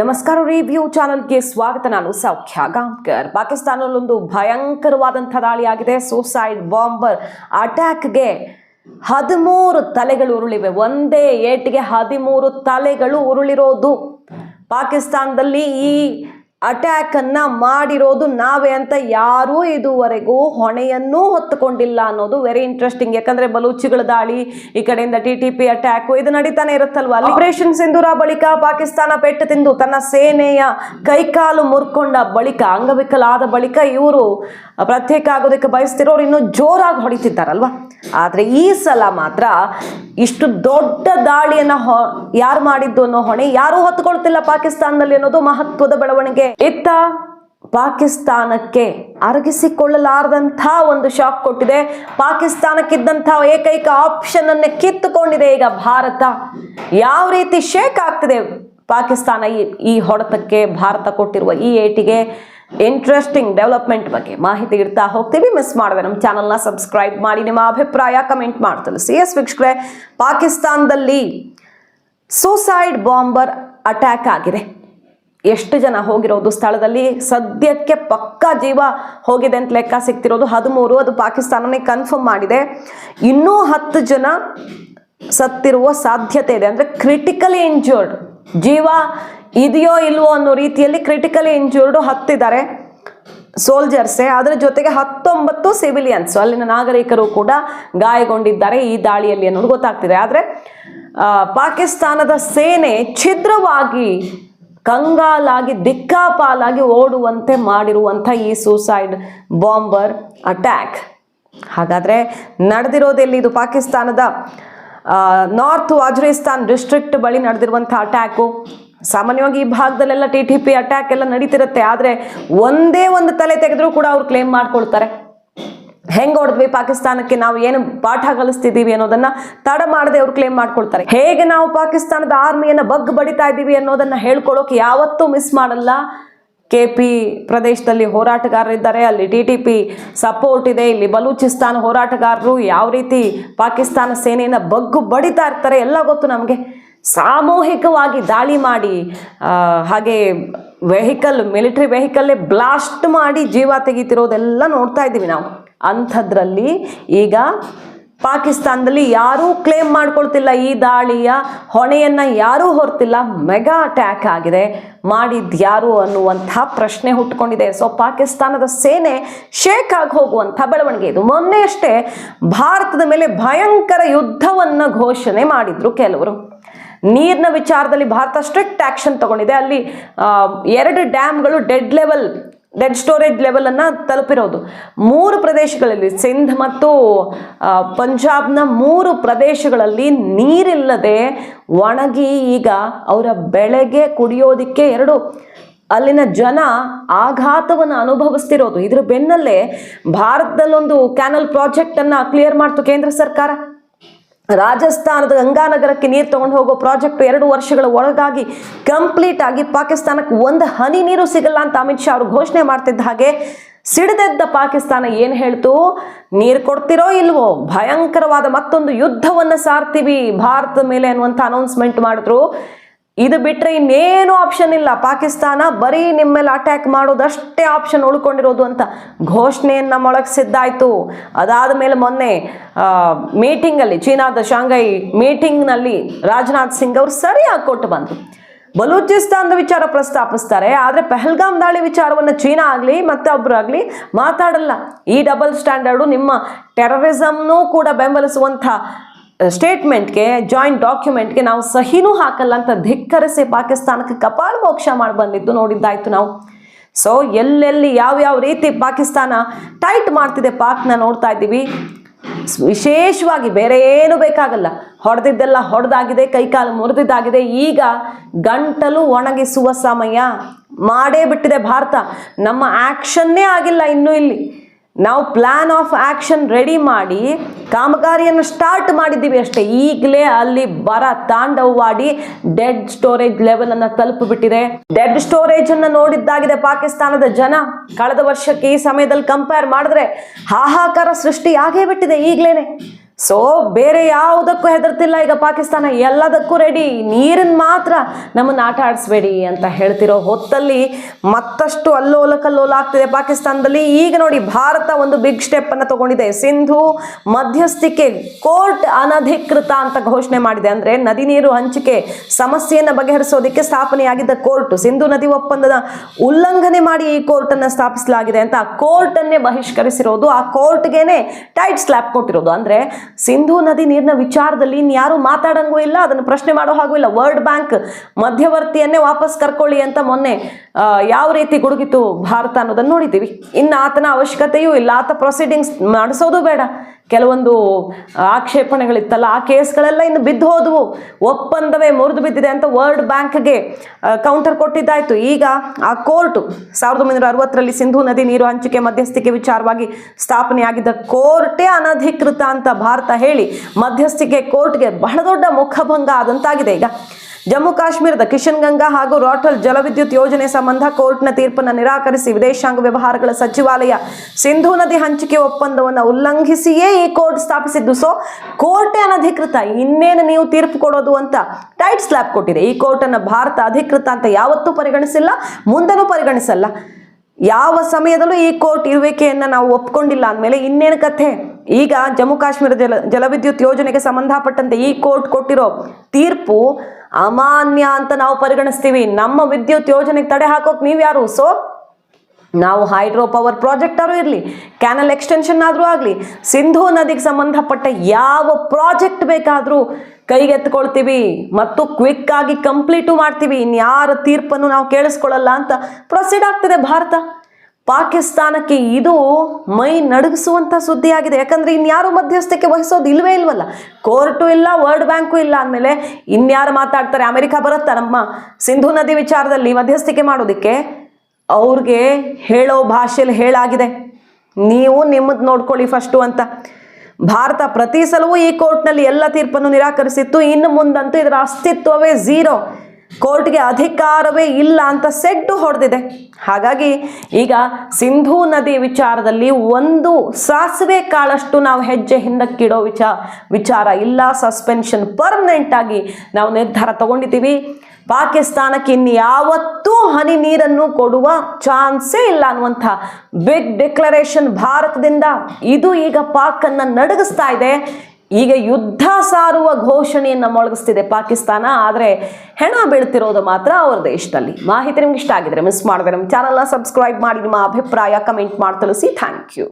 ನಮಸ್ಕಾರ ರಿವ್ಯೂ ಚಾನಲ್ಗೆ ಸ್ವಾಗತ. ನಾನು ಸೌಖ್ಯ ಗಾಂವ್ಕರ್ ಪಾಕಿಸ್ತಾನದಲ್ಲೊಂದು ಭಯಂಕರವಾದಂಥ ದಾಳಿಯಾಗಿದೆ. ಸೂಸೈಡ್ ಬಾಂಬರ್ ಅಟ್ಯಾಕ್ಗೆ ಹದಿಮೂರು ತಲೆಗಳು ಉರುಳಿವೆ. ಒಂದೇ ಏಟಿಗೆ ಹದಿಮೂರು ತಲೆಗಳು ಉರುಳಿರೋದು. ಪಾಕಿಸ್ತಾನದಲ್ಲಿ ಈ ಅಟ್ಯಾಕ್ ಅನ್ನ ಮಾಡಿರೋದು ನಾವೇ ಅಂತ ಯಾರೂ ಇದುವರೆಗೂ ಹೊಣೆಯನ್ನೂ ಹೊತ್ತುಕೊಂಡಿಲ್ಲ ಅನ್ನೋದು ವೆರಿ ಇಂಟ್ರೆಸ್ಟಿಂಗ್ ಯಾಕಂದ್ರೆ ಬಲೂಚಿಗಳ ದಾಳಿ, ಈ ಕಡೆಯಿಂದ ಟಿ ಟಿ ಪಿ ಅಟ್ಯಾಕ್ ಇದು ನಡೀತಾನೆ ಇರುತ್ತಲ್ವಾ? ಆಪರೇಷನ್ ಸಿಂಧೂರ ಬಳಿಕ ಪಾಕಿಸ್ತಾನ ಪೆಟ್ಟು ತಿಂದು ತನ್ನ ಸೇನೆಯ ಕೈಕಾಲು ಮುರ್ಕೊಂಡ ಬಳಿಕ, ಅಂಗವಿಕಲಾದ ಬಳಿಕ ಇವರು ಪ್ರತ್ಯೇಕ ಆಗೋದಕ್ಕೆ ಬಯಸ್ತಿರೋರು ಇನ್ನೂ ಜೋರಾಗಿ ಹೊಡಿತಿದ್ದಾರಲ್ವಾ? ಆದ್ರೆ ಈ ಸಲ ಮಾತ್ರ ಇಷ್ಟು ದೊಡ್ಡ ದಾಳಿಯನ್ನು ಹೊ, ಯಾರು ಮಾಡಿದ್ದು ಅನ್ನೋ ಹೊಣೆ ಯಾರೂ ಹೊತ್ಕೊಳ್ತಿಲ್ಲ ಪಾಕಿಸ್ತಾನದಲ್ಲಿ ಅನ್ನೋದು ಮಹತ್ವದ ಬೆಳವಣಿಗೆ. ಇತ್ತ ಪಾಕಿಸ್ತಾನಕ್ಕೆ ಅರಗಿಸಿಕೊಳ್ಳಲಾರದಂಥ ಒಂದು ಶಾಕ್ ಕೊಟ್ಟಿದೆ. ಪಾಕಿಸ್ತಾನಕ್ಕಿದ್ದಂಥ ಏಕೈಕ ಆಪ್ಷನ್ ಅನ್ನೇ ಕಿತ್ತುಕೊಂಡಿದೆ ಈಗ ಭಾರತ. ಯಾವ ರೀತಿ ಶೇಕ್ ಆಗ್ತಿದೆ ಪಾಕಿಸ್ತಾನ ಈ ಈ ಹೊಡೆತಕ್ಕೆ ಭಾರತ ಕೊಟ್ಟಿರುವ ಈ ಏಟಿಗೆ? ಇಂಟ್ರೆಸ್ಟಿಂಗ್ ಡೆವಲಪ್ಮೆಂಟ್ ಬಗ್ಗೆ ಮಾಹಿತಿ ಇಡ್ತಾ ಹೋಗ್ತೀವಿ. ಮಿಸ್ ಮಾಡಿದೆ ನಮ್ಮ ಚಾನಲ್ನ ಸಬ್ಸ್ಕ್ರೈಬ್ ಮಾಡಿ. ನಿಮ್ಮ ಅಭಿಪ್ರಾಯ ಕಮೆಂಟ್ ಮಾಡ್ತಲ್ಲ ಸಿ ಎಸ್ ವೀಕ್ಷಕರೇ, ಪಾಕಿಸ್ತಾನದಲ್ಲಿ ಸೂಸೈಡ್ ಬಾಂಬರ್ ಅಟ್ಯಾಕ್ ಆಗಿದೆ. ಎಷ್ಟು ಜನ ಹೋಗಿರೋದು ಸ್ಥಳದಲ್ಲಿ? ಸದ್ಯಕ್ಕೆ ಪಕ್ಕಾ ಜೀವ ಹೋಗಿದೆ ಅಂತ ಲೆಕ್ಕ ಸಿಗ್ತಿರೋದು. ಹದಿಮೂರು, ಅದು ಪಾಕಿಸ್ತಾನನೇ ಕನ್ಫರ್ಮ್ ಮಾಡಿದೆ. ಇನ್ನೂ ಹತ್ತು ಜನ ಸತ್ತಿರುವ ಸಾಧ್ಯತೆ ಇದೆ. ಅಂದರೆ ಕ್ರಿಟಿಕಲಿ ಇಂಜೂರ್ಡ್ ಜೀವ ಇದೆಯೋ ಇಲ್ವೋ ಅನ್ನೋ ರೀತಿಯಲ್ಲಿ ಕ್ರಿಟಿಕಲಿ ಇಂಜೂರ್ಡ್ ಹತ್ತಿದ್ದಾರೆ ಸೋಲ್ಜರ್ಸೇ ಅದರ ಜೊತೆಗೆ ಹತ್ತೊಂಬತ್ತು ಸಿವಿಲಿಯನ್ಸ್ ಅಲ್ಲಿನ ನಾಗರಿಕರು ಕೂಡ ಗಾಯಗೊಂಡಿದ್ದಾರೆ ಈ ದಾಳಿಯಲ್ಲಿ ಅನ್ನೋದು ಗೊತ್ತಾಗ್ತಿದೆ. ಆದರೆ ಪಾಕಿಸ್ತಾನದ ಸೇನೆ ಛಿದ್ರವಾಗಿ ಕಂಗಾಲಾಗಿ, ದಿಕ್ಕಾಪಾಲಾಗಿ ಓಡುವಂತೆ ಮಾಡಿರುವಂಥ ಈ ಸೂಸೈಡ್ ಬಾಂಬರ್ ಅಟ್ಯಾಕ್ ಹಾಗಾದರೆ ನಡೆದಿರೋದೆಲ್ಲಿ ಇದು ಪಾಕಿಸ್ತಾನದ ನಾರ್ತ್ ವಾಜ್ರಿಸ್ತಾನ್ ಡಿಸ್ಟ್ರಿಕ್ಟ್ ಬಳಿ ನಡೆದಿರುವಂಥ ಅಟ್ಯಾಕು ಸಾಮಾನ್ಯವಾಗಿ ಈ ಭಾಗದಲ್ಲೆಲ್ಲ ಟಿ ಟಿ ಪಿ ಅಟ್ಯಾಕ್ ಎಲ್ಲ ನಡೀತಿರುತ್ತೆ, ಆದರೆ ಒಂದೇ ಒಂದು ತಲೆ ತೆಗೆದ್ರೂ ಕೂಡ ಅವ್ರು ಕ್ಲೇಮ್ ಮಾಡ್ಕೊಳ್ತಾರೆ. ಹೆಂಗ್ ಹೊಡೆದ್ವಿ ಪಾಕಿಸ್ತಾನಕ್ಕೆ, ನಾವು ಏನು ಪಾಠ ಕಲಿಸ್ತಿದ್ದೀವಿ ಅನ್ನೋದನ್ನ ತಡ ಮಾಡದೆ ಅವ್ರು ಕ್ಲೇಮ್ ಮಾಡ್ಕೊಳ್ತಾರೆ. ಹೇಗೆ ನಾವು ಪಾಕಿಸ್ತಾನದ ಆರ್ಮಿಯನ್ನ ಬಗ್ ಬಡಿತಾ ಇದ್ದೀವಿ ಅನ್ನೋದನ್ನ ಹೇಳ್ಕೊಳ್ಳೋಕೆ ಯಾವತ್ತೂ ಮಿಸ್ ಮಾಡಲ್ಲ. ಕೆ ಪಿ ಪ್ರದೇಶದಲ್ಲಿ ಹೋರಾಟಗಾರರಿದ್ದಾರೆ ಅಲ್ಲಿ ಟಿ ಟಿ ಪಿ ಸಪೋರ್ಟ್ ಇದೆ, ಇಲ್ಲಿ ಬಲೂಚಿಸ್ತಾನ್ ಹೋರಾಟಗಾರರು ಯಾವ ರೀತಿ ಪಾಕಿಸ್ತಾನ ಸೇನೆಯನ್ನು ಬಗ್ಗು ಬಡಿತಾ ಇರ್ತಾರೆ, ಎಲ್ಲ ಗೊತ್ತು ನಮಗೆ. ಸಾಮೂಹಿಕವಾಗಿ ದಾಳಿ ಮಾಡಿ ಹಾಗೆ ವೆಹಿಕಲ್ ಮಿಲಿಟರಿ ವೆಹಿಕಲ್ಲೇ ಬ್ಲಾಸ್ಟ್ ಮಾಡಿ ಜೀವ ತೆಗಿತಿರೋದೆಲ್ಲ ನೋಡ್ತಾ ಇದ್ದೀವಿ ನಾವು. ಅಂಥದ್ರಲ್ಲಿ ಈಗ ಪಾಕಿಸ್ತಾನದಲ್ಲಿ ಯಾರೂ ಕ್ಲೇಮ್ ಮಾಡ್ಕೊಳ್ತಿಲ್ಲ ಈ ದಾಳಿಯ ಹೊಣೆಯನ್ನು ಯಾರೂ ಹೊರ್ತಿಲ್ಲ. ಮೆಗಾ ಅಟ್ಯಾಕ್ ಆಗಿದೆ. ಮಾಡಿದ್ಯಾರು ಅನ್ನುವಂಥ ಪ್ರಶ್ನೆ ಹುಟ್ಕೊಂಡಿದೆ. ಸೊ ಪಾಕಿಸ್ತಾನದ ಸೇನೆ ಶೇಕ್ ಆಗಿ ಹೋಗುವಂಥ ಬೆಳವಣಿಗೆ ಇದು. ಮೊನ್ನೆಯಷ್ಟೇ ಭಾರತದ ಮೇಲೆ ಭಯಂಕರ ಯುದ್ಧವನ್ನು ಘೋಷಣೆ ಮಾಡಿದರು ಕೆಲವರು. ನೀರಿನ ವಿಚಾರದಲ್ಲಿ ಭಾರತ ಸ್ಟ್ರಿಕ್ಟ್ ಆಕ್ಷನ್ ತಗೊಂಡಿದೆ. ಅಲ್ಲಿ ಎರಡು ಡ್ಯಾಮ್ಗಳು ಡೆಡ್ ಲೆವೆಲ್ ಡೆಡ್ ಸ್ಟೋರೇಜ್ ಲೆವೆಲನ್ನು ತಲುಪಿರೋದು. ಮೂರು ಪ್ರದೇಶಗಳಲ್ಲಿ ಸಿಂಧ್ ಮತ್ತು ಪಂಜಾಬ್ನ ಮೂರು ಪ್ರದೇಶಗಳಲ್ಲಿ ನೀರಿಲ್ಲದೆ ಒಣಗಿ ಈಗ ಅವರ ಬೆಳೆಗೆ ಕುಡಿಯೋದಿಕ್ಕೆ ಎರಡು, ಅಲ್ಲಿನ ಜನ ಆಘಾತವನ್ನು ಅನುಭವಿಸ್ತಿರೋದು. ಇದ್ರ ಬೆನ್ನಲ್ಲೇ ಭಾರತದಲ್ಲೊಂದು ಕ್ಯಾನಲ್ ಪ್ರಾಜೆಕ್ಟ್ ಅನ್ನ ಕ್ಲಿಯರ್ ಮಾಡ್ತು ಕೇಂದ್ರ ಸರ್ಕಾರ. ರಾಜಸ್ಥಾನದ ಗಂಗಾನಗರಕ್ಕೆ ನೀರು ತಗೊಂಡು ಹೋಗೋ ಪ್ರಾಜೆಕ್ಟ್ ಎರಡು ವರ್ಷಗಳ ಒಳಗಾಗಿ ಕಂಪ್ಲೀಟ್ ಆಗಿ ಪಾಕಿಸ್ತಾನಕ್ಕೆ ಒಂದು ಹನಿ ನೀರು ಸಿಗಲ್ಲ ಅಂತ ಅಮಿತ್ ಶಾ ಅವರು ಘೋಷಣೆ ಮಾಡ್ತಿದ್ದ ಹಾಗೆ ಸಿಡಿದೆದ್ದ ಪಾಕಿಸ್ತಾನ ಏನು ಹೇಳ್ತು? ನೀರು ಕೊಡ್ತಿರೋ ಇಲ್ವೋ? ಭಯಂಕರವಾದ ಮತ್ತೊಂದು ಯುದ್ಧವನ್ನು ಸಾರ್ತೀವಿ, ಭಾರತದ ಮೇಲೆ ಅನ್ನುವಂಥ ಅನೌನ್ಸ್ಮೆಂಟ್ ಮಾಡಿದ್ರು. ಇದು ಬಿಟ್ಟರೆ ಇನ್ನೇನು ಆಪ್ಷನ್ ಇಲ್ಲ. ಪಾಕಿಸ್ತಾನ ಬರೀ ನಿಮ್ಮ ಮೇಲೆ ಅಟ್ಯಾಕ್ ಮಾಡೋದಷ್ಟೇ ಆಪ್ಷನ್ ಉಳ್ಕೊಂಡಿರೋದು ಅಂತ ಘೋಷಣೆಯನ್ನ ಮೊಳಗಿಸಿದ್ದಾಯ್ತು. ಅದಾದ ಮೇಲೆ ಮೊನ್ನೆ ಮೀಟಿಂಗಲ್ಲಿ ಚೀನಾದ ಶಾಂಘೈ ಮೀಟಿಂಗ್ನಲ್ಲಿ ರಾಜನಾಥ್ ಸಿಂಗ್ ಅವರು ಸರಿಯಾಗಿ ಕೊಟ್ಟು ಬಂದರು. ಬಲೂಚಿಸ್ತಾನದ ವಿಚಾರ ಪ್ರಸ್ತಾಪಿಸ್ತಾರೆ, ಆದರೆ ಪೆಹಲ್ಗಾಮ್ ದಾಳಿ ವಿಚಾರವನ್ನು ಚೀನಾ ಆಗಲಿ ಮತ್ತೆ ಒಬ್ಬರಾಗಲಿ ಮಾತಾಡಲ್ಲ. ಈ ಡಬಲ್ ಸ್ಟ್ಯಾಂಡರ್ಡು ನಿಮ್ಮ ಟೆರರಿಸಮ್ನೂ ಕೂಡ ಬೆಂಬಲಿಸುವಂಥ ಸ್ಟೇಟ್ಮೆಂಟ್ಗೆ ಜಾಯಿಂಟ್ ಡಾಕ್ಯುಮೆಂಟ್ಗೆ ನಾವು ಸಹಿನೂ ಹಾಕಲ್ಲ ಅಂತ ಧಿಕ್ಕರಿಸಿ ಪಾಕಿಸ್ತಾನಕ್ಕೆ ಕಪಾಳ ಮೋಕ್ಷ ಮಾಡಿ ಬಂದಿದ್ದು ನೋಡಿದ್ದಾಯ್ತು ನಾವು. ಸೊ ಎಲ್ಲೆಲ್ಲಿ ಯಾವ ಯಾವ ರೀತಿ ಪಾಕಿಸ್ತಾನ ಟೈಟ್ ಮಾಡ್ತಿದೆ ಪಾಕ್ನ ನೋಡ್ತಾ ಇದ್ದೀವಿ. ವಿಶೇಷವಾಗಿ ಬೇರೆ ಏನು ಬೇಕಾಗಲ್ಲ. ಹೊಡೆದಿದ್ದೆಲ್ಲ ಹೊಡೆದಾಗಿದೆ, ಕೈಕಾಲು ಮುರಿದಿದ್ದಾಗಿದೆ. ಈಗ ಗಂಟಲು ಒಣಗಿಸುವ ಸಮಯ. ಮಾಡೇ ಬಿಟ್ಟಿದೆ ಭಾರತ. ನಮ್ಮ ಆ್ಯಕ್ಷನ್ನೇ ಆಗಿಲ್ಲ ಇನ್ನೂ ಇಲ್ಲಿ. ನಾವು ಪ್ಲಾನ್ ಆಫ್ ಆ್ಯಕ್ಷನ್ ರೆಡಿ ಮಾಡಿ ಕಾಮಗಾರಿಯನ್ನು ಸ್ಟಾರ್ಟ್ ಮಾಡಿದ್ದೀವಿ ಅಷ್ಟೇ. ಈಗಲೇ ಅಲ್ಲಿ ಬರ ತಾಂಡವವಾಡಿ ಡೆಡ್ ಸ್ಟೋರೇಜ್ ಲೆವೆಲ್ ಅನ್ನ ತಲುಪಿಬಿಟ್ಟಿದೆ. ಡೆಡ್ ಸ್ಟೋರೇಜನ್ನು ನೋಡಿದ್ದಾಗಿದೆ ಪಾಕಿಸ್ತಾನದ ಜನ. ಕಳೆದ ವರ್ಷಕ್ಕೆ ಈ ಸಮಯದಲ್ಲಿ ಕಂಪೇರ್ ಮಾಡಿದ್ರೆ ಹಾಹಾಕಾರ ಸೃಷ್ಟಿ ಆಗೇ ಬಿಟ್ಟಿದೆ ಈಗಲೇನೆ. ಸೊ ಬೇರೆ ಯಾವುದಕ್ಕೂ ಹೆದರ್ತಿಲ್ಲ. ಈಗ ಪಾಕಿಸ್ತಾನ ಎಲ್ಲದಕ್ಕೂ ರೆಡಿ ನೀರಿನ ಮಾತ್ರ ನಮ್ಮನ್ನು ಆಟ ಆಡಿಸ್ಬೇಡಿ ಅಂತ ಹೇಳ್ತಿರೋ ಹೊತ್ತಲ್ಲಿ ಮತ್ತಷ್ಟು ಅಲ್ಲೋಲ ಕಲ್ಲೋಲ ಆಗ್ತಿದೆ ಪಾಕಿಸ್ತಾನದಲ್ಲಿ. ಈಗ ನೋಡಿ, ಭಾರತ ಒಂದು ಬಿಗ್ ಸ್ಟೆಪ್ ಅನ್ನು ತಗೊಂಡಿದೆ. ಸಿಂಧು ಮಧ್ಯಸ್ಥಿಕೆ, ಕೋರ್ಟ್ ಅನಧಿಕೃತ ಅಂತ ಘೋಷಣೆ ಮಾಡಿದೆ. ಅಂದ್ರೆ ನದಿ ನೀರು ಹಂಚಿಕೆ ಸಮಸ್ಯೆಯನ್ನು ಬಗೆಹರಿಸೋದಕ್ಕೆ ಸ್ಥಾಪನೆಯಾಗಿದ್ದ ಕೋರ್ಟ್. ಸಿಂಧು ನದಿ ಒಪ್ಪಂದದ ಉಲ್ಲಂಘನೆ ಮಾಡಿ ಈ ಕೋರ್ಟ್ ಅನ್ನ ಸ್ಥಾಪಿಸಲಾಗಿದೆ ಅಂತ ಆ ಕೋರ್ಟ್ ಅನ್ನೇ ಬಹಿಷ್ಕರಿಸಿರೋದು. ಆ ಕೋರ್ಟ್ಗೆನೆ ಟೈಟ್ ಸ್ಲ್ಯಾಪ್ ಕೊಟ್ಟಿರೋದು. ಅಂದ್ರೆ ಸಿಂಧು ನದಿ ನೀರಿನ ವಿಚಾರದಲ್ಲಿ ಇನ್ಯಾರು ಮಾತಾಡಂಗೂ ಇಲ್ಲ, ಅದನ್ನು ಪ್ರಶ್ನೆ ಮಾಡೋ ಹಾಗೂ ಇಲ್ಲ. ವರ್ಲ್ಡ್ ಬ್ಯಾಂಕ್ ಮಧ್ಯವರ್ತಿಯನ್ನೇ ವಾಪಸ್ ಕರ್ಕೊಳ್ಳಿ ಅಂತ ಮೊನ್ನೆ ಯಾವ ರೀತಿ ಗುಡುಗಿತು ಭಾರತ ಅನ್ನೋದನ್ನ ನೋಡಿದ್ದೀವಿ. ಇನ್ನು ಆತನ ಅವಶ್ಯಕತೆಯೂ ಇಲ್ಲ. ಆತ ಪ್ರೊಸೀಡಿಂಗ್ಸ್ ಮಾಡಿಸೋದು ಬೇಡ. ಕೆಲವೊಂದು ಆಕ್ಷೇಪಣೆಗಳಿತ್ತಲ್ಲ, ಆ ಕೇಸ್ಗಳೆಲ್ಲ ಇನ್ನು ಬಿದ್ದು ಹೋದವು. ಒಪ್ಪಂದವೇ ಮುರಿದು ಬಿದ್ದಿದೆ ಅಂತ ವರ್ಲ್ಡ್ ಬ್ಯಾಂಕ್ಗೆ ಕೌಂಟರ್ ಕೊಟ್ಟಿದ್ದಾಯಿತು. ಈಗ ಆ ಕೋರ್ಟು, ಸಾವಿರದ ಒಂಬೈನೂರ ಅರವತ್ತರಲ್ಲಿ ಸಿಂಧು ನದಿ ನೀರು ಹಂಚಿಕೆ ಮಧ್ಯಸ್ಥಿಕೆ ವಿಚಾರವಾಗಿ ಸ್ಥಾಪನೆಯಾಗಿದ್ದ ಕೋರ್ಟೇ ಅನಧಿಕೃತ ಅಂತ ಭಾರತ ಹೇಳಿ ಮಧ್ಯಸ್ಥಿಕೆ ಕೋರ್ಟ್ಗೆ ಬಹಳ ದೊಡ್ಡ ಮುಖಭಂಗ ಆದಂತಾಗಿದೆ. ಈಗ ಜಮ್ಮು ಕಾಶ್ಮೀರದ ಕಿಶನ್ ಗಂಗಾ ಹಾಗೂ ರಾಟಲ್ ಜಲವಿದ್ಯುತ್ ಯೋಜನೆ ಸಂಬಂಧ ಕೋರ್ಟ್ನ ತೀರ್ಪನ್ನು ನಿರಾಕರಿಸಿ ವಿದೇಶಾಂಗ ವ್ಯವಹಾರಗಳ ಸಚಿವಾಲಯ ಸಿಂಧು ನದಿ ಹಂಚಿಕೆ ಒಪ್ಪಂದವನ್ನು ಉಲ್ಲಂಘಿಸಿಯೇ ಈ ಕೋರ್ಟ್ ಸ್ಥಾಪಿಸಿದ್ದು. ಸೊ ಕೋರ್ಟೇ ಅನಧಿಕೃತ, ಇನ್ನೇನು ನೀವು ತೀರ್ಪು ಕೊಡೋದು ಅಂತ ಟೈಟ್ ಸ್ಲ್ಯಾಪ್ ಕೊಟ್ಟಿದೆ. ಈ ಕೋರ್ಟನ್ನು ಭಾರತ ಅಧಿಕೃತ ಅಂತ ಯಾವತ್ತೂ ಪರಿಗಣಿಸಿಲ್ಲ, ಮುಂದೆನೂ ಪರಿಗಣಿಸಲ್ಲ. ಯಾವ ಸಮಯದಲ್ಲೂ ಈ ಕೋರ್ಟ್ ಇರುವಿಕೆಯನ್ನು ನಾವು ಒಪ್ಕೊಂಡಿಲ್ಲ ಅಂದಮೇಲೆ ಇನ್ನೇನು ಕಥೆ? ಈಗ ಜಮ್ಮು ಕಾಶ್ಮೀರ ಜಲ, ಜಲವಿದ್ಯುತ್ ಯೋಜನೆಗೆ ಸಂಬಂಧಪಟ್ಟಂತೆ ಈ ಕೋರ್ಟ್ ಕೊಟ್ಟಿರೋ ತೀರ್ಪು ಅಮಾನ್ಯ ಅಂತ ನಾವು ಪರಿಗಣಿಸ್ತೀವಿ. ನಮ್ಮ ವಿದ್ಯುತ್ ಯೋಜನೆಗೆ ತಡೆ ಹಾಕೋಕೆ ನೀವು ಯಾರು? ಸೊ ನಾವು ಹೈಡ್ರೋ ಪವರ್ ಪ್ರಾಜೆಕ್ಟ್ ಆದ್ರೂ ಇರಲಿ ಕ್ಯಾನಲ್ ಎಕ್ಸ್ಟೆನ್ಷನ್ ಆದರೂ ಆಗಲಿ, ಸಿಂಧೂ ನದಿಗೆ ಸಂಬಂಧಪಟ್ಟ ಯಾವ ಪ್ರಾಜೆಕ್ಟ್ ಬೇಕಾದರೂ ಕೈಗೆತ್ಕೊಳ್ತೀವಿ ಮತ್ತು ಕ್ವಿಕ್ ಆಗಿ ಕಂಪ್ಲೀಟು ಮಾಡ್ತೀವಿ. ಇನ್ಯಾರ ತೀರ್ಪನ್ನು ನಾವು ಕೇಳಿಸ್ಕೊಳ್ಳಲ್ಲ ಅಂತ ಪ್ರೊಸೀಡ್ ಆಗ್ತದೆ ಭಾರತ. ಪಾಕಿಸ್ತಾನಕ್ಕೆ ಇದು ಮೈ ನಡುಗಿಸುವಂಥ ಸುದ್ದಿಯಾಗಿದೆ. ಯಾಕಂದ್ರೆ ಇನ್ಯಾರು ಮಧ್ಯಸ್ಥಿಕೆ ವಹಿಸೋದು ಇಲ್ವೇ ಇಲ್ವಲ್ಲ. ಕೋರ್ಟು ಇಲ್ಲ, ವರ್ಲ್ಡ್ ಬ್ಯಾಂಕು ಇಲ್ಲ ಅಂದಮೇಲೆ ಇನ್ಯಾರು ಮಾತಾಡ್ತಾರೆ, ಅಮೆರಿಕ ಬರುತ್ತಾ ನಮ್ಮ ಸಿಂಧು ನದಿ ವಿಚಾರದಲ್ಲಿ ಮಧ್ಯಸ್ಥಿಕೆ ಮಾಡೋದಕ್ಕೆ? ಅವ್ರಿಗೆ ಹೇಳೋ ಭಾಷೆಯಲ್ಲಿ ಹೇಳಾಗಿದೆ. ನೀವು ನಿಮ್ಮದು ನೋಡ್ಕೊಳ್ಳಿ ಫಸ್ಟು ಅಂತ. ಭಾರತ ಪ್ರತಿ ಸಲವೂ ಈ ಕೋರ್ಟ್ನಲ್ಲಿ ಎಲ್ಲ ತೀರ್ಪನ್ನು ನಿರಾಕರಿಸಿತ್ತು. ಇನ್ನು ಮುಂದಂತೂ ಇದರ ಅಸ್ತಿತ್ವವೇ ಝೀರೋ. ಕೋರ್ಟ್ಗೆ ಅಧಿಕಾರವೇ ಇಲ್ಲ ಅಂತ ಸೆಡ್ಡು ಹೊಡೆದಿದೆ. ಹಾಗಾಗಿ ಈಗ ಸಿಂಧೂ ನದಿ ವಿಚಾರದಲ್ಲಿ ಒಂದು ಸಾಸಿವೆ ಕಾಳಷ್ಟು ನಾವು ಹೆಜ್ಜೆ ಹಿಂದಕ್ಕಿಡೋ ವಿಚಾರ ವಿಚಾರ ಇಲ್ಲ. ಸಸ್ಪೆನ್ಷನ್ ಪರ್ಮನೆಂಟ್ ಆಗಿ ನಾವು ನಿರ್ಧಾರ ತಗೊಂಡಿದ್ದೀವಿ. ಪಾಕಿಸ್ತಾನಕ್ಕೆ ಇನ್ಯಾವತ್ತೂ ಹನಿ ನೀರನ್ನು ಕೊಡುವ ಚಾನ್ಸೇ ಇಲ್ಲ ಅನ್ನುವಂಥ ಬಿಗ್ ಡಿಕ್ಲರೇಷನ್ ಭಾರತದಿಂದ. ಇದು ಈಗ ಪಾಕನ್ನು ನಡಗಿಸ್ತಾ ಇದೆ. ಈಗ ಯುದ್ಧ ಸಾರುವ ಘೋಷಣೆಯನ್ನು ಮೊಳಗಿಸ್ತಿದೆ ಪಾಕಿಸ್ತಾನ, ಆದರೆ ಹೆಣ ಬೀಳ್ತಿರೋದು ಮಾತ್ರ ಅವ್ರ ದೇಶದಲ್ಲಿ. ಮಾಹಿತಿ ನಿಮ್ಗೆ ಇಷ್ಟ ಆಗಿದ್ರೆ ಮಿಸ್ ಮಾಡಿದ್ರೆ ನಮ್ಮ ಚಾನಲ್ನ ಸಬ್ಸ್ಕ್ರೈಬ್ ಮಾಡಿ, ನಿಮ್ಮ ಅಭಿಪ್ರಾಯ ಕಮೆಂಟ್ ಮಾಡಿ ತಿಳಿಸಿ. Thank you